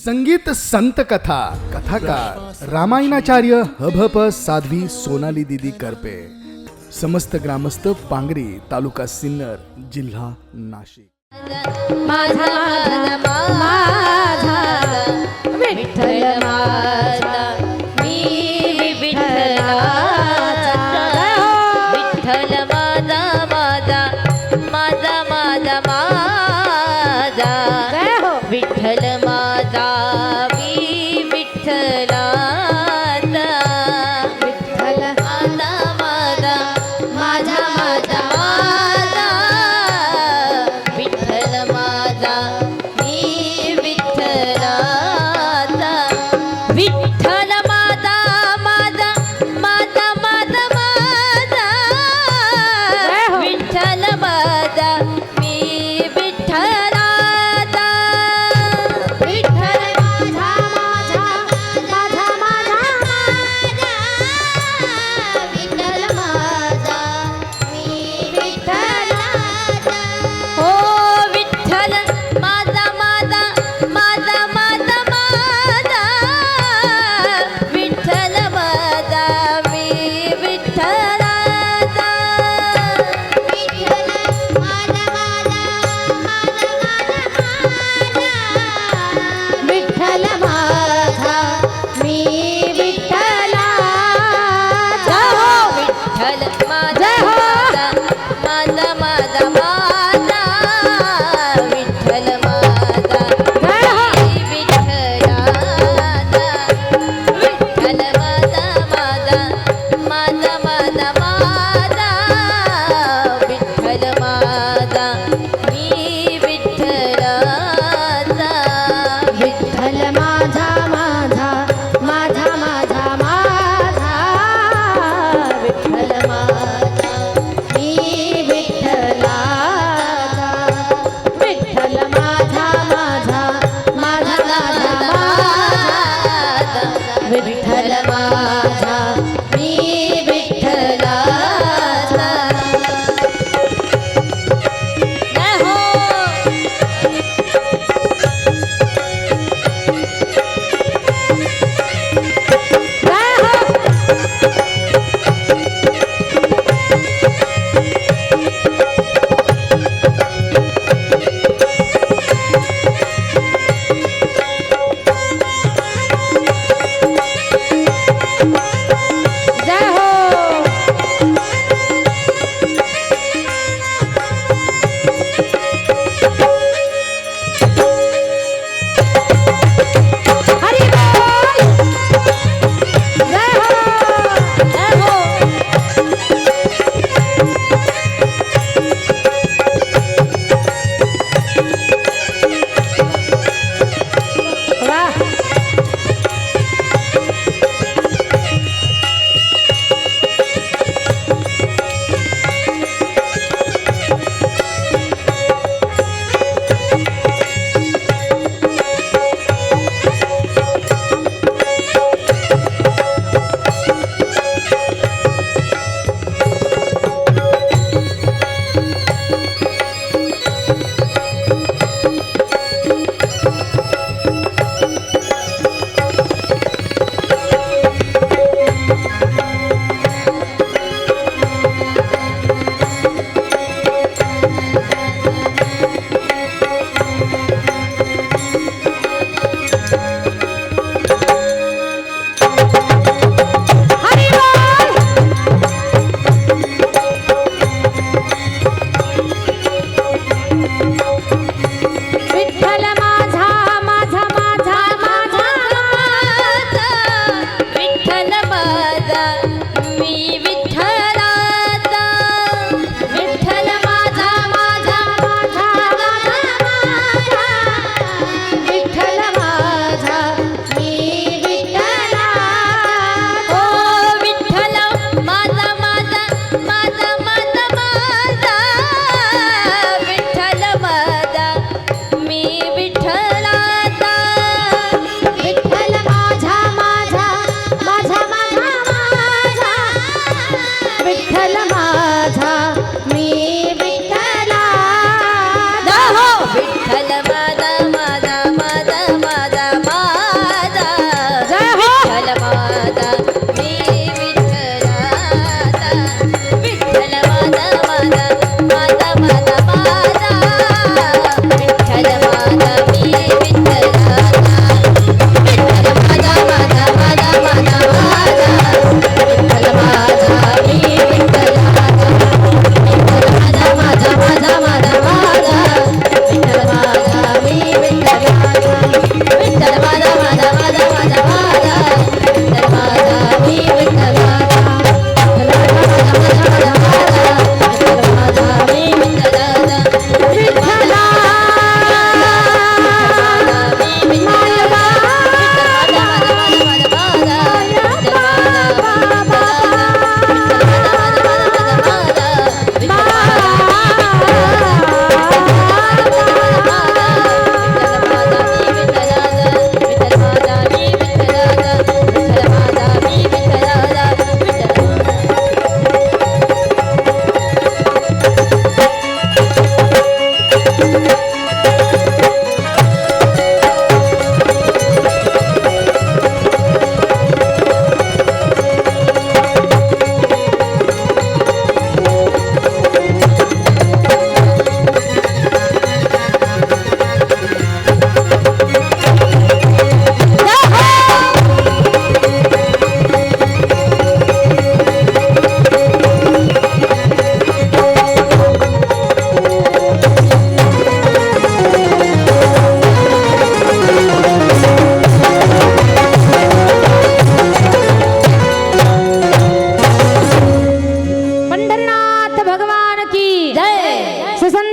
संगीत संत कथा कथाकार रामायणाचार्य हभप साध्वी सोनाली दिदी करपे. समस्त ग्रामस्थ पांगरी तालुका सिन्नर जिल्हा नाशिक.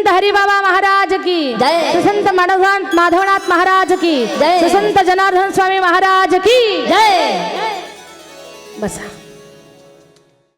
संत हरिबाबा महाराज की। जय। संत माधवनाथ माधवनाथ महाराज की। जय। संत जनार्दन स्वामी महाराज की। जय। बसा।